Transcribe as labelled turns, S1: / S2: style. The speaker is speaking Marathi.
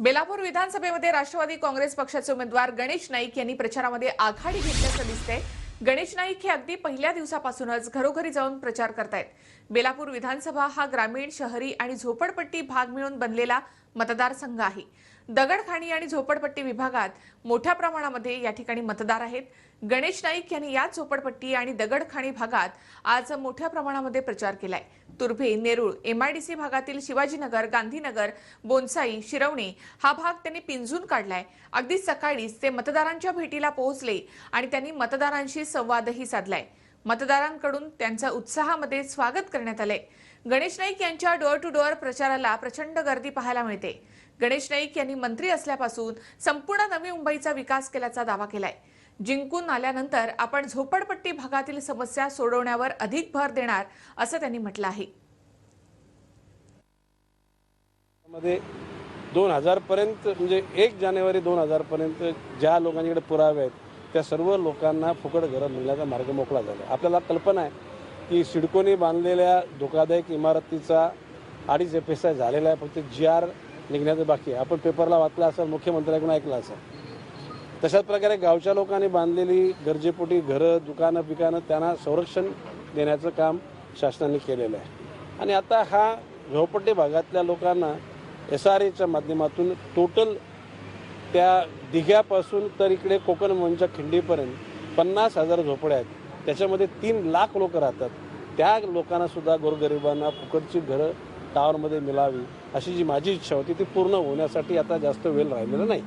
S1: बेलापूर विधानसभेमध्ये राष्ट्रवादी काँग्रेस पक्षाचे उमेदवार गणेश नाईक यांनी प्रचारामध्ये आघाडी घेतल्याचं दिसतंय. गणेश नाईक हे अगदी पहिल्या दिवसापासूनच घरोघरी जाऊन प्रचार करतायत. बेलापूर विधानसभा हा ग्रामीण शहरी आणि झोपडपट्टी भाग मिळून बनलेला मतदारसंघ आहे. दगडखाणी आणि झोपडपट्टी विभागात मोठ्या प्रमाणामध्ये या ठिकाणी मतदार आहेत. गणेश नाईक यांनी याच झोपडपट्टी आणि दगडखाणी भागात आज मोठ्या प्रमाणामध्ये प्रचार केलाय. तुर्भे नेरूळ एमआयडीसी भागातील शिवाजीनगर गांधीनगर बोनसाई शिरवणे हा भाग त्यांनी पिंजून काढलाय. अगदी सकाळीच ते मतदारांच्या भेटीला पोहोचले आणि त्यांनी मतदारांशी संवादही साधलाय. मतदारांकडून त्यांचा उत्साहामध्ये स्वागत करण्यात आले गणेश नाईक यांच्या डोअर टू डोअर प्रचाराला प्रचंड गर्दी पाहायला मिळते. गणेश नाईक यांनी मंत्री असल्यापासून संपूर्ण नवी मुंबईचा विकास केल्याचा दावा केलाय. जिंकून आल्यानंतर आपण झोपडपट्टी भागातील समस्या सोडवण्यावर अधिक भर देणार असं त्यांनी म्हटलं आहे.
S2: मध्ये दोन हजारपर्यंत म्हणजे एक जानेवारी दोन हजारपर्यंत ज्या लोकांकडे पुरावे आहेत त्या सर्व लोकांना फुकट घरं मिळण्याचा मार्ग मोकळा झाला. आपल्याला कल्पना आहे की सिडकोने बांधलेल्या धोकादायक इमारतीचा अडीच एफ झालेला आहे फक्त जी आर निघण्याचं बाकी आहे. आपण पेपरला वाचलं असेल मुख्यमंत्र्यांकडून ऐकलं असेल. तशाच प्रकारे गावच्या लोकांनी बांधलेली गरजेपोटी घरं दुकानं पिकानं त्यांना संरक्षण देण्याचं काम शासनाने केलेलं आहे. आणि आता हा झोपडपट्टी भागातल्या लोकांना एस आर एच्या माध्यमातून टोटल त्या दिघ्यापासून तर इकडे कोकण मोहनच्या खिंडीपर्यंत पन्नास हजार झोपड्या आहेत. त्याच्यामध्ये तीन लाख लोक राहतात. त्या लोकांना सुद्धा गोरगरिबांना फुकटची घरं टावरमध्ये मिळावी अशी जी माझी इच्छा होती ती पूर्ण होण्यासाठी आता जास्त वेळ राहिलेला नाही.